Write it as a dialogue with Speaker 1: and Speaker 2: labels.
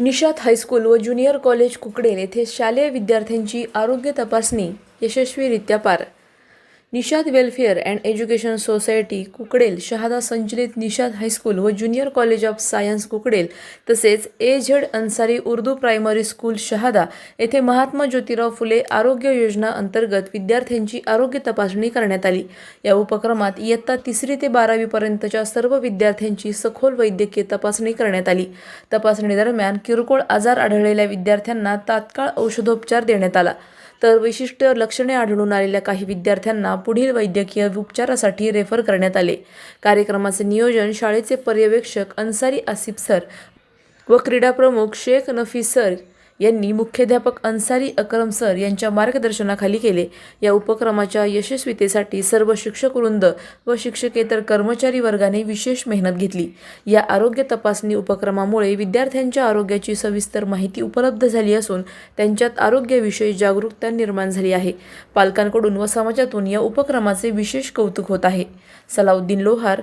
Speaker 1: निषाद high school व junior college कुकडेन येथे शालेय विद्यार्थ्यांची आरोग्य तपासणी यशस्वीरित्या पार Nishad welfare and education society Kukdel Shahada संचलित निषाद हायस्कूल व junior college of science Kukdel तसेच A Z Ansari Urdu primary school Shahada येथे महात्मा ज्योतिराव फुले आरोग्य योजना अंतर्गत विद्यार्थ्यांची आरोग्य तपासणी करण्यात आली. या उपक्रमात इयत्ता तिसरी ते बारावीपर्यंतच्या सर्व विद्यार्थ्यांची सखोल वैद्यकीय तपासणी करण्यात आली. तपासणी दरम्यान किरकोळ आजार आढळलेल्या विद्यार्थ्यांना तात्काळ औषधोपचार देण्यात आला. तर विशिष्ट लक्षणे आढळून आलेल्या काही विद्यार्थ्यांना पुढील वैद्यकीय उपचारासाठी रेफर करण्यात आले. कार्यक्रमाचे नियोजन शाळेचे पर्यवेक्षक अन्सारी आसिफ सर व क्रीडाप्रमुख शेख नफी सर यांनी मुख्याध्यापक अन्सारी अकरम सर यांच्या मार्गदर्शनाखाली केले. या उपक्रमाच्या यशस्वीतेसाठी सर्व शिक्षक वृंद व शिक्षकेतर कर्मचारी वर्गाने विशेष मेहनत घेतली. या आरोग्य तपासणी उपक्रमामुळे विद्यार्थ्यांच्या आरोग्याची सविस्तर माहिती उपलब्ध झाली असून त्यांच्यात आरोग्याविषयी जागरूकता निर्माण झाली आहे. पालकांकडून व समाजातून या उपक्रमाचे विशेष कौतुक होत आहे. Salauddin Lohar